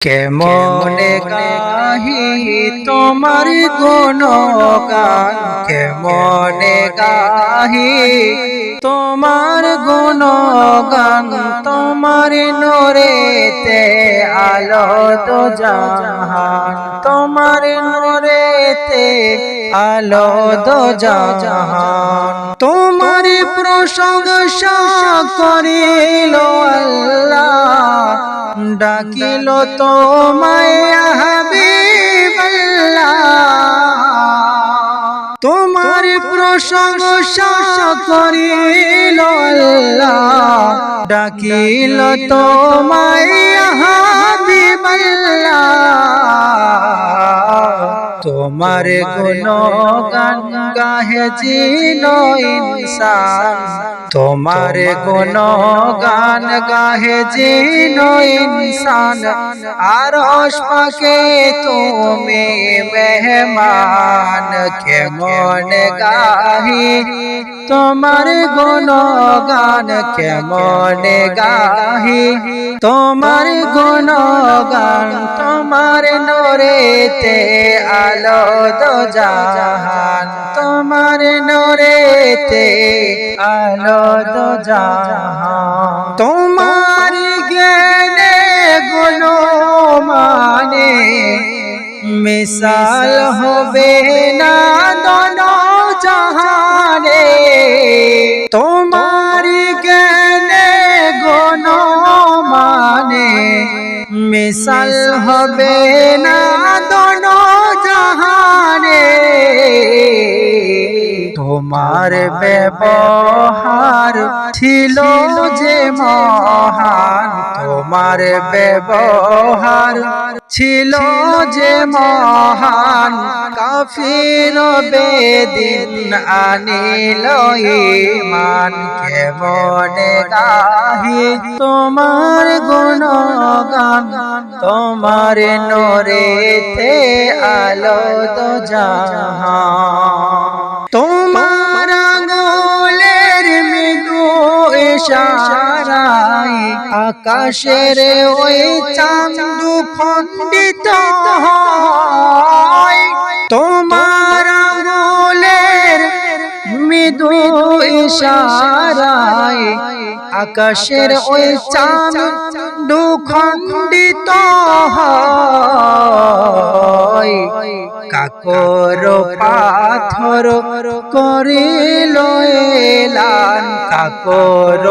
কেমনে গাহি তোমার গুণগান? কেমনে গাহি তোমার গুণগান? তোমার নোরেতে আলো তো জাহান। তোমার নোরেতে আলো তো জাহান। তোমার প্রশংসা আল্লাহ ডাকিল তো তোমার প্রশংসা করিল ডাকিল তোমায় হাবিবাল্লাহ তোমার কোনো গান গাহে জিন ইনসান তোমার কোনো গান গাহে জিন ইনসান আর পাকে তুমি মেহমান কেমন গাহি তোমার গুণ গান কেমন গাহি? তোমার গুণ গান তোমার নোরেতে আলো দো জাহান। তোমার নোরেতে আলো দো জাহান। তোমার জ্ঞানে গুণ মানে মিসাল হবে না দোনো। মিসাল হবে না দোনো জাহানে। তোমার ব্যবহার ছিল যে মহান। তোমার ব্যবহার ছিল যে মহান। কাফির বেদিন আনিল ইমান কেমন গাহি? তোমার গুণ গুণগান, তোমার নোরেতে আলো তো জাহান। তোমার আঙুলের মৃদু ইশারায় আকাশের ওই চাঁদু খণ্ডিত হয়। মৃদু ইশারায় আকাশের ওই চাঁদ দুখণ্ডিত হয়। কাকর পাথর করিল এলান কাকর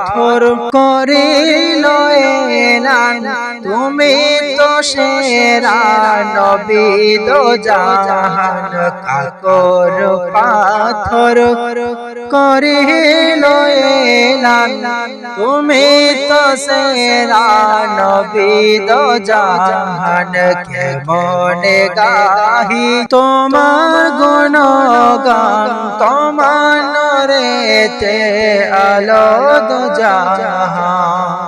পাথর করিল এলান তুমি তো সেরা নবীদ জাহান। কাকর পাথর করিল এলান তুমি তো সেরা নবীদ জাহান। কেমনে গাহি? তোমার গুণ গান তোমার রেতে আলো জাহান